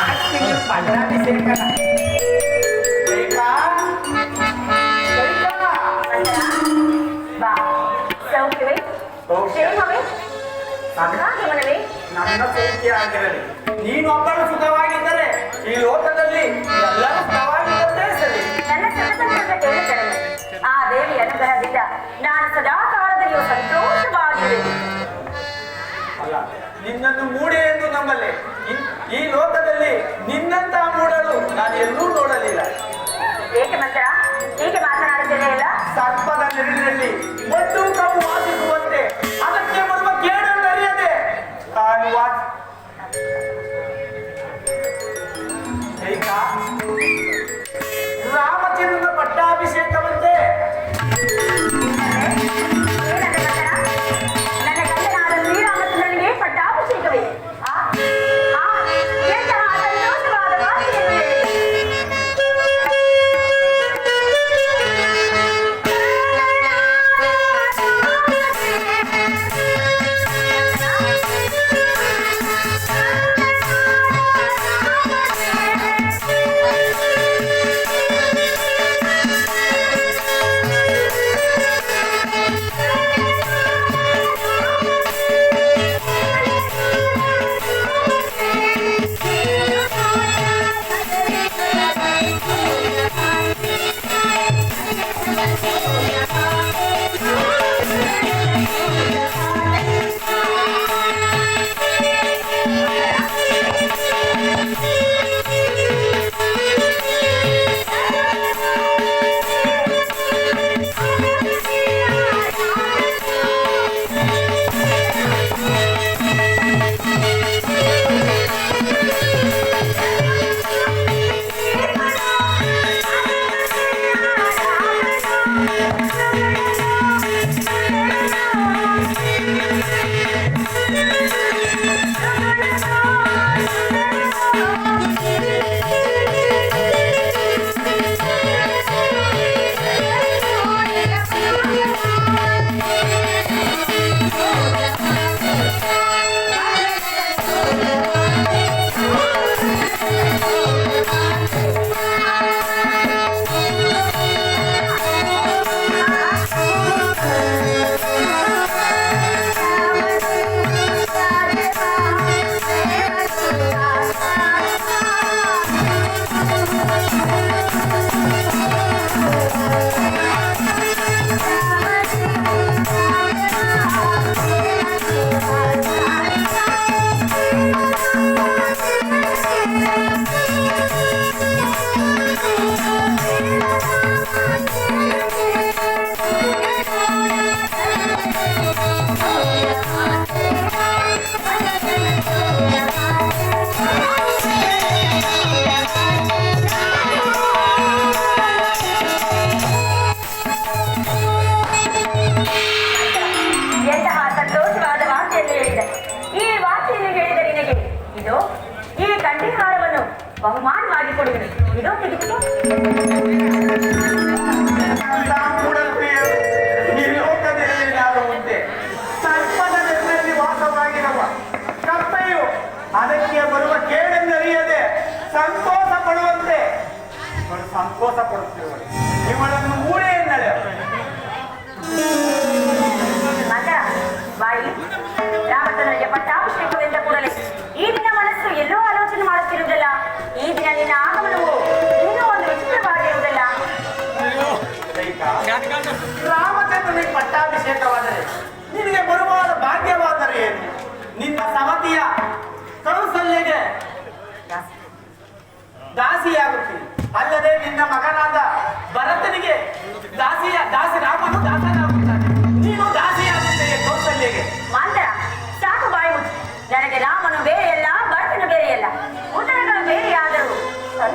ಆಗ್ತೀನಿ ಪಟ್ಟಾಭಿಷೇಕ ಬೇಕಾ ಬೇಕಾ ಬಾ ಸೌಖ್ಯವೇ ಕ್ಷೇಮವೇ ಹಾಗೆ ಮನವೇ ನನ್ನ ಸೌಖ್ಯ ಆಗಿರಲಿ ನೀನೊಬ್ಬಳು ಸುಖವಾಗಿದ್ದರೆ ಈ ಲೋಕದಲ್ಲಿ ಆ ದೇವಿ ಅನುಗ್ರಹದಿಂದ ನಾನು ಸದಾ ಕಾಲದಲ್ಲಿಯೂ ಸಂತೋಷವಾಗಿದ್ದೇನೆ ಅಲ್ಲ, ನಿನ್ನನ್ನು ಮೂಡೆ ಎಂದು ನಂಬಲೆ ಇನ್- ಈ ಲೋಕದಲ್ಲಿ ನಿನ್ನಂತ ಮೂಡಲು ನಾನು ಎಲ್ಲೂ ನೋಡಲಿಲ್ಲ. ಏಕೆ ಮಂತ್ರ ಹೀಗೆ ಮಾತನಾಡುತ್ತಿದೆಯಲ್ಲ ಸರ್ಪದ ನೆರಳಿನಲ್ಲಿ ಒಂದು ಕಬ್ಬು ವಾಸಿಸುವಂತೆ ಅದಕ್ಕೆ ಬರುವ ಕೇಡನ್ನು ಅರಿಯದೆ ತಾನು ವಾಸ ಬಹುಮಾನವಾಗಿ ಕೊಡುವೆನು ಇದೋ ಈ ಲೋಕದಲ್ಲಿ ನಾನು ಮುಂದೆ ಸರ್ಪದ ನೆರಳಲ್ಲಿ ವಾಸವಾಗಿರುವ ಕಪ್ಪೆಯು ಅದಕ್ಕೆ ಬರುವ ಕೇಳೆಂದರಿಯದೆ ಸಂತೋಷ ಪಡುವಂತೆ. ಇವಳು ಸಂತೋಷ ಪಡುತ್ತಿರುವ ಇವಳನ್ನು ಮೂಡೆ ಎನ್ನಲೆ ಮಂಗಳ ಬಾಯಿ.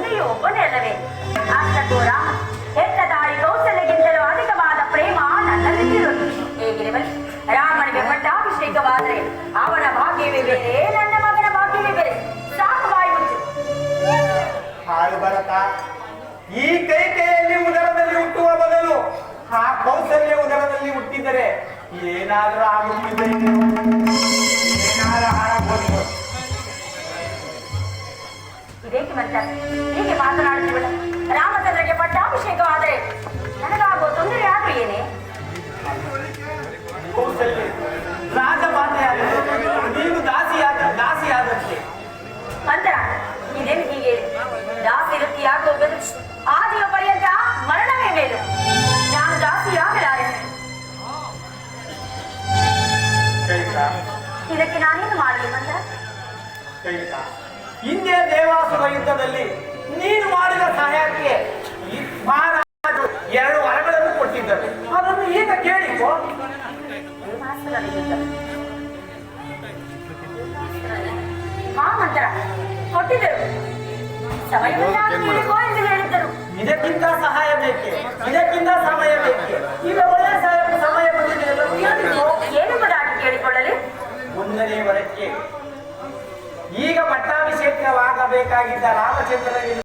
ತಂದೆಯು ಒಬ್ಬನೇ ಅಲ್ಲವೇ ಅಷ್ಟಕ್ಕೂ ರಾಮ ಹೆತ್ತ ತಾಯಿ ಕೌಸಲ್ಯಗಿಂತಲೂ ಅಧಿಕವಾದ ಪ್ರೇಮ ನನ್ನಲ್ಲಿರುವುದು. ಹೇಗಿರಬಲ್ಲಿ ರಾಮನಿಗೆ ಅವನ ಭಾಗ್ಯವೇ ಬೇರೆ, ನನ್ನ ಮಗನ ಭಾಗ್ಯವೇ ಬೇರೆ. ಸಾಕು ಹಾಳು ಈ ಕೈ ಕೈಯಲ್ಲಿ ಉದರದಲ್ಲಿ ಹುಟ್ಟುವ ಬದಲು ಆ ಕೌಶಲ್ಯ ಉದರದಲ್ಲಿ ಹುಟ್ಟಿದರೆ ಏನಾದರೂ ಆಗುತ್ತಿದೆ? ಬೇಕಿ ಮಂತ್ರ ಹೀಗೆ ಮಾತನಾಡುತ್ತಿರುವಲ್ಲ ರಾಮಚಂದ್ರಗೆ ಪಟ್ಟಾಭಿಷೇಕವಾದರೆ ನನಗಾಗುವ ತೊಂದರೆ ಆದ್ರೂ ಏನೇ? ನೀನು ದಾಸಿಯಾದ ದಾಸಿಯಾದಂತೆ. ಮಂತ್ರ ಇದೇನು ಹೀಗೆ ದಾಸಿ ವೃತ್ತಿಯಾಗುವುದು ಆದಿಯ ಪರ್ಯಂತ ಮರಣವೇ ಮೇಲು. ನಾನು ದಾಸಿಯಾಗಲಾರೆ. ಕೈಕ ಇದಕ್ಕೆ ನಾನೇನು ಮಾಡಲಿ ಮಂತ್ರ ಹಿಂದೆ ದೇವಾಸುರ ಯುದ್ಧದಲ್ಲಿ ನೀನು ಮಾಡಿದ ಸಹಾಯಕ್ಕೆ ಎರಡು ವರಗಳನ್ನು ಕೊಟ್ಟಿದ್ದಾರೆ. ಅದನ್ನು ಈಗ ಕೇಳಿ ಕೊಟ್ಟಿದ್ದೇವೆ ಕೊಟ್ಟಿದ್ದರು. ಇದಕ್ಕಿಂತ ಸಹಾಯ ಬೇಕೆ? ಇದಕ್ಕಿಂತ ಸಮಯ రామచంద్ర